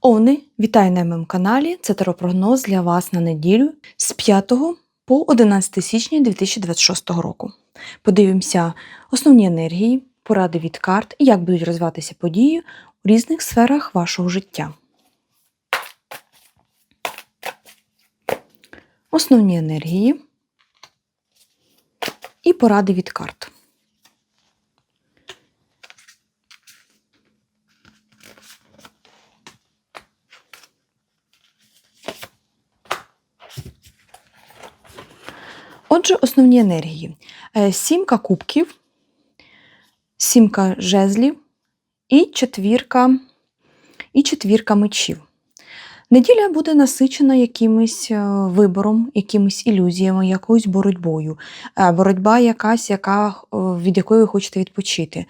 Овни, вітаю на моєму каналі. Це теропрогноз для вас на неділю з 5 по 11 січня 2026 року. Подивимося основні енергії, поради від карт і як будуть розвиватися події у різних сферах вашого життя. Основні енергії і поради від карт. Отже, основні енергії: Е, сімка кубків, сімка жезлів і четвірка, і четвірка мечів. Неділя буде насичена якимось е, вибором, якимись ілюзіями, якоюсь боротьбою. Е, Боротьба якась, яка, від якої ви хочете відпочити.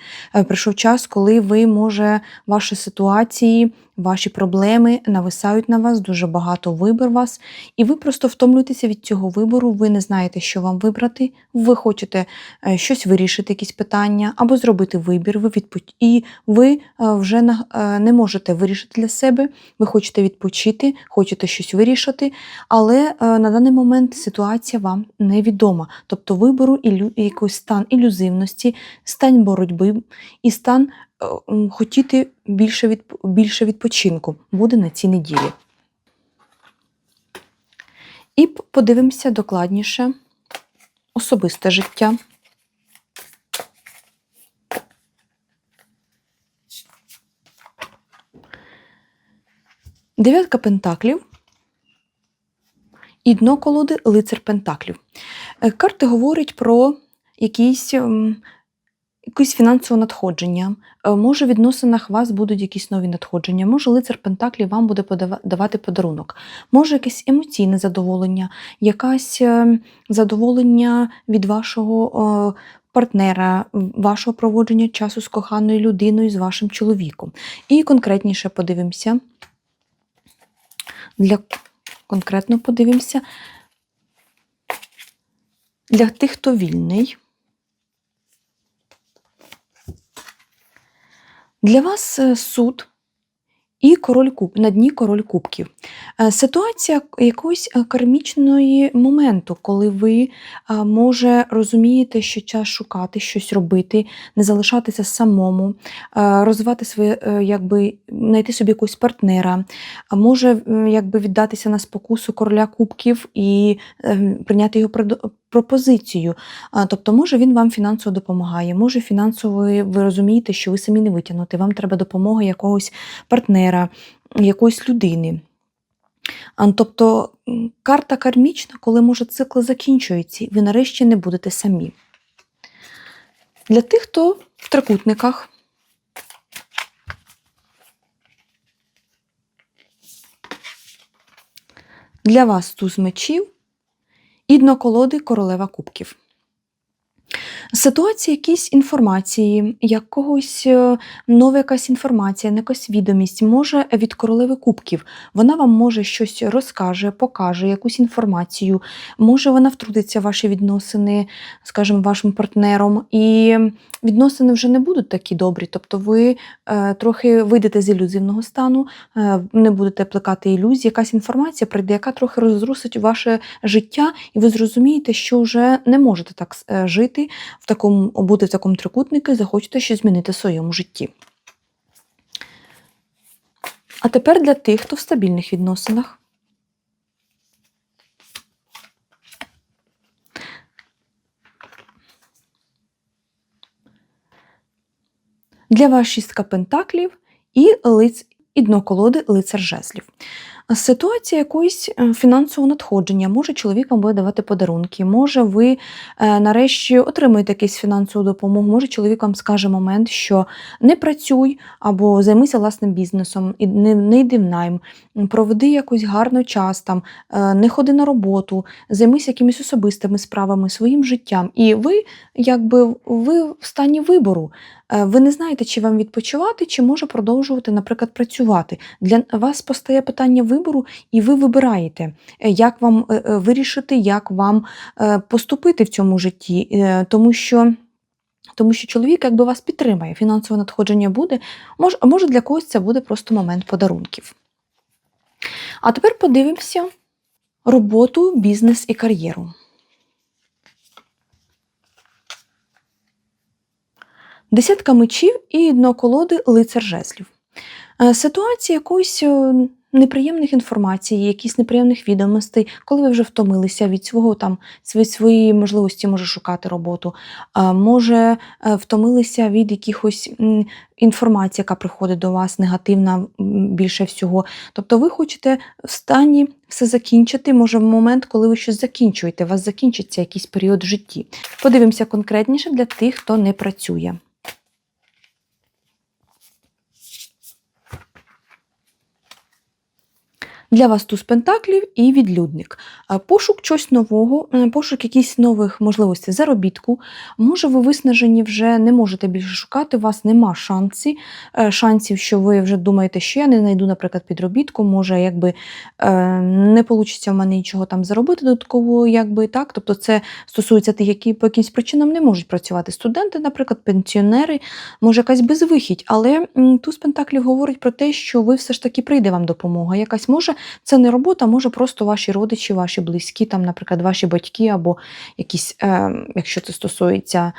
Прийшов час, коли ви, може, ваші ситуації, ваші проблеми нависають на вас, дуже багато вибір вас, і ви просто втомлюєтеся від цього вибору, ви не знаєте, що вам вибрати, ви хочете е, щось вирішити, якісь питання, або зробити вибір, ви відпо... і ви е, вже е, не можете вирішити для себе, ви хочете відпочити, хочете щось вирішити, але на даний момент ситуація вам невідома. Тобто вибору ілю... якийсь стан ілюзивності, стан боротьби і стан хотіти більше, від... більше відпочинку буде на цій неділі. І подивимося докладніше особисте життя. Дев'ятка пентаклів і дно колоди лицар пентаклів. Е, Карти говорять про якісь, якісь фінансове надходження. Е, Може, в відносинах вас будуть якісь нові надходження, може, лицар Пентаклів вам буде давати подарунок, може, якесь емоційне задоволення, якесь е, задоволення від вашого е, партнера, вашого проводження часу з коханою людиною, з вашим чоловіком. І конкретніше подивимося. Для конкретно подивимося. Для тих, хто вільний. Для вас е, суд і король куб, на дні король кубків. Е, Ситуація якогось е, кармічної моменту, коли ви може розумієте, що час шукати, щось робити, не залишатися самому, розвивати своє, якби знайти собі якогось партнера, може якби віддатися на спокусу короля кубків і е, прийняти його пропозицію. Тобто, може він вам фінансово допомагає, може фінансово ви ви розумієте, що ви самі не витягнути, вам треба допомога якогось партнера, якоїсь людини. Тобто карта кармічна, коли може цикл закінчується, і ви нарешті не будете самі. Для тих, хто в трикутниках. Для вас туз мечів і королева кубків. Ситуація якісь інформації, якогось е, нова якась інформація, якась відомість може від королеви кубків. Вона вам може щось розкаже, покаже якусь інформацію, може вона втрутиться в ваші відносини, скажімо, вашим партнером, і відносини вже не будуть такі добрі. Тобто ви е, трохи вийдете з ілюзивного стану, е, не будете плекати ілюзії, якась інформація прийде, яка трохи розрусить ваше життя, і ви зрозумієте, що вже не можете так е, жити такому, бути в такому трикутнику і захочете щось змінити в своєму житті. А тепер для тих, хто в стабільних відносинах. Для вас шістка пентаклів і лиць і дно колоди лицар жезлів. Ситуація якоїсь е, фінансового надходження. Може, чоловік вам буде давати подарунки, може, ви е, нарешті отримаєте якусь фінансову допомогу. Може, чоловік вам скаже момент, що не працюй або займися власним бізнесом, і не, не йди в найм, проведи якось гарно час там, е, не ходи на роботу, займися якимись особистими справами, своїм життям. І ви, якби ви в стані вибору. Е, Ви не знаєте, чи вам відпочивати, чи може продовжувати, наприклад, працювати. Для вас постає питання вибору, і ви вибираєте, е, як вам е, вирішити, як вам поступити в цьому житті, тому що. Тому що чоловік якби вас підтримає, фінансове надходження буде. Може, може для когось це буде просто момент подарунків. А тепер подивимося роботу, бізнес і кар'єру. Десятка мечів і дно колоди лицар жезлів. Е, Ситуація якоїсь е, неприємних інформацій, якісь неприємних відомостей, коли ви вже втомилися від свого там від своєї можливості може шукати роботу, може е, втомилися від якихось інформації, яка приходить до вас, негативна більше всього. Тобто ви хочете в стані все закінчити, може в момент, коли ви щось закінчуєте, у вас закінчиться якийсь період в житті. Подивимося конкретніше для тих, хто не працює. Для вас туз пентаклів і відлюдник. Пошук чогось нового, е, пошук якихось нових можливостей заробітку. Може, ви виснажені вже не можете більше шукати, у вас нема шансів, е, шансів, що ви вже думаєте, що я не знайду, наприклад, підробітку, може, якби е, не вийде в мене нічого там заробити додатково, якби так. Тобто це стосується тих, які по якимсь причинам не можуть працювати. Студенти, наприклад, пенсіонери, може якась безвихідь, але туз пентаклів говорить про те, що ви все ж таки прийде вам допомога. Якась може це не робота, може просто ваші родичі, ваші близькі, там, наприклад, ваші батьки, або якісь, е, якщо це стосується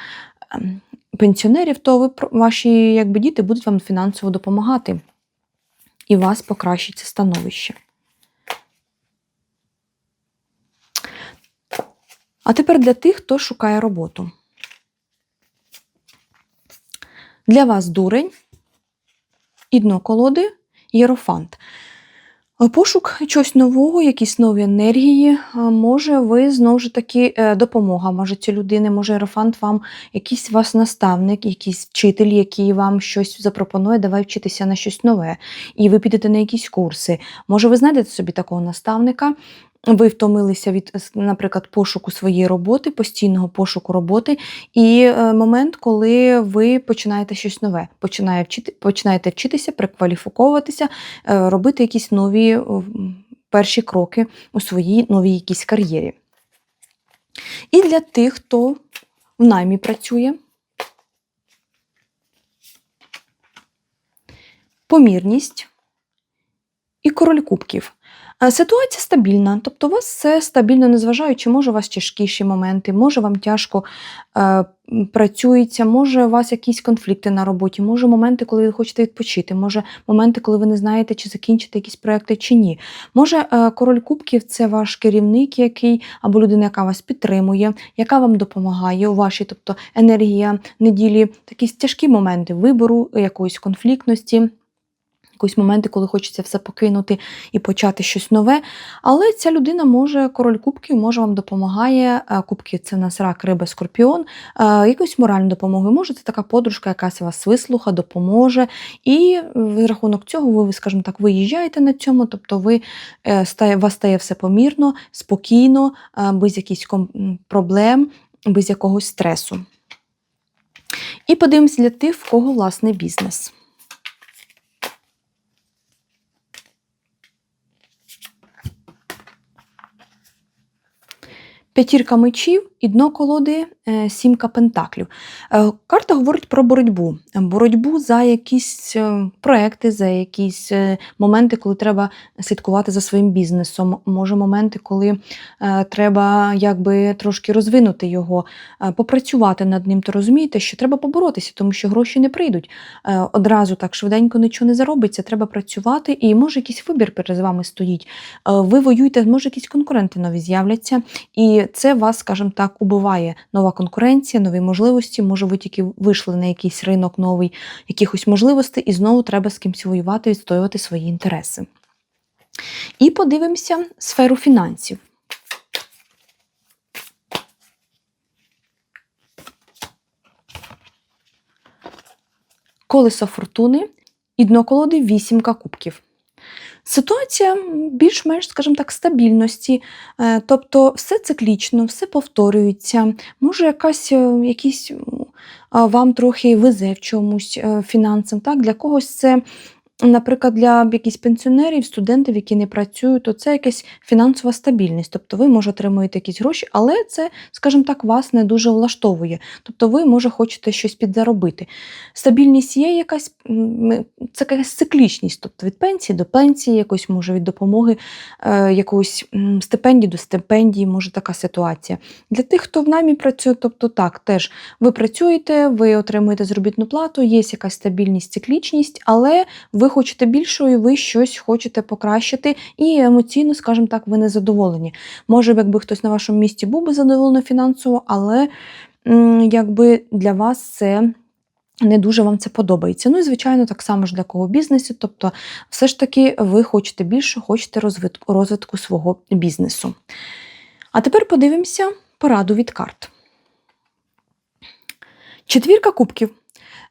е, пенсіонерів, то ви ваші якби, діти будуть вам фінансово допомагати, і вас покращиться становище. А тепер для тих, хто шукає роботу. Для вас дурень, і дно колоди, єрофант. Пошук чогось нового, якісь нові енергії. Може, ви знову ж таки е, допомога. Може, ці людини, може, Ерофант вам якийсь вас наставник, якийсь вчитель, який вам щось запропонує, давай вчитися на щось нове. І ви підете на якісь курси. Може, ви знайдете собі такого наставника. Ви втомилися від, наприклад, пошуку своєї роботи, постійного пошуку роботи, і е, момент, коли ви починаєте щось нове, починає вчити, починаєте вчитися, перекваліфіковуватися, е, робити якісь нові е, перші кроки у своїй новій якійсь кар'єрі. І для тих, хто в наймі працює, помірність і король кубків. Е, Ситуація стабільна, тобто у вас все стабільно, незважаючи, може у вас тяжкіші моменти, може вам тяжко е, працюється, може у вас якісь конфлікти на роботі, може моменти, коли ви хочете відпочити, може моменти, коли ви не знаєте, чи закінчите якісь проекти чи ні. Може, е, король кубків це ваш керівник, який або людина, яка вас підтримує, яка вам допомагає у вашій, тобто енергія неділі, такі тяжкі моменти вибору, якоїсь конфліктності. Якісь моменти, коли хочеться все покинути і почати щось нове. Але ця людина може, король кубків, може вам допомагає. е, Кубки це в нас рак, риба, скорпіон, е, якусь моральну допомогу. Може, це така подружка, якась вас вислуха, допоможе. І в рахунок цього ви, скажімо так, виїжджаєте на цьому, тобто ви е, вас стає все помірно, спокійно, без якихось проблем, без якогось стресу. І подивимося для тих, в кого власний бізнес. П'ятірка мечів і дно колоди е, сімка пентаклів. Е, Карта говорить про боротьбу. Боротьбу за якісь е, проекти, за якісь моменти, коли треба слідкувати за своїм бізнесом. Може, моменти, коли треба якби трошки розвинути його, попрацювати над ним, то розумієте, що треба поборотися, тому що гроші не прийдуть. Одразу так швиденько нічого не заробиться, треба працювати, і може якийсь вибір перед вами стоїть. Ви воюєте, може, якісь конкуренти нові з'являться. І це вас, скажімо так, убиває нова конкуренція, нові можливості. Може, ви тільки вийшли на якийсь ринок новий, якихось можливостей, і знову треба з кимось воювати, відстоювати свої інтереси. І подивимося сферу фінансів. Колесо фортуни і дно колоди вісімка кубків. Ситуація більш-менш, скажімо так, стабільності, Е, тобто все циклічно, все повторюється. Може, якась, е, якісь вам трохи везе в чомусь е, фінансам. Так? Для когось це наприклад, для якихось пенсіонерів, студентів, які не працюють, то це якась фінансова стабільність. Тобто ви, може, отримуєте якісь гроші, але це, скажімо так, вас не дуже влаштовує. Тобто ви, може, хочете щось підзаробити. Стабільність є якась, це якась циклічність, тобто від пенсії до пенсії, якось, може, від допомоги е, якоїсь стипендії до стипендії, може така ситуація. Для тих, хто в наймі працює, тобто так, теж ви працюєте, ви отримуєте заробітну плату, є якась стабільність, циклічність, але ви хочете більшого і ви щось хочете покращити, і емоційно, скажімо так, ви не задоволені. Може, якби хтось на вашому місці був би задоволений фінансово, але якби для вас це. Не дуже вам це подобається. Ну і звичайно, так само ж для кого в бізнесі. Тобто, все ж таки, ви хочете більше, хочете розвитку, розвитку свого бізнесу. А тепер подивимося пораду від карт. Четвірка кубків.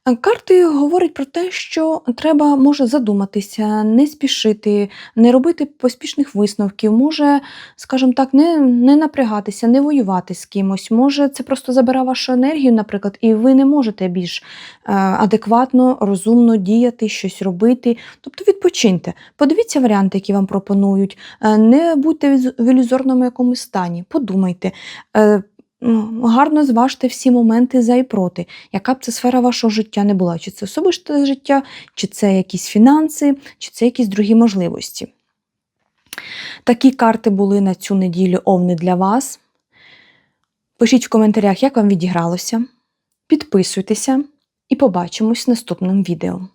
Е, Карти говорять про те, що треба може задуматися, не спішити, не робити поспішних висновків, може, скажімо так, не, не напрягатися, не воювати з кимось. Може, це просто забере вашу енергію, наприклад, і ви не можете більш е, адекватно, розумно діяти, щось робити. Тобто відпочиньте, подивіться варіанти, які вам пропонують. Е, Не будьте в ілюзорному якомусь стані, подумайте. М, Гарно зважте всі моменти за і проти, яка б це сфера вашого життя не була, чи це особисте життя, чи це якісь фінанси, чи це якісь другі можливості. Такі карти були на цю неділю овни для вас. Пишіть в коментарях, як вам відігралося. Підписуйтеся і побачимось в наступному відео.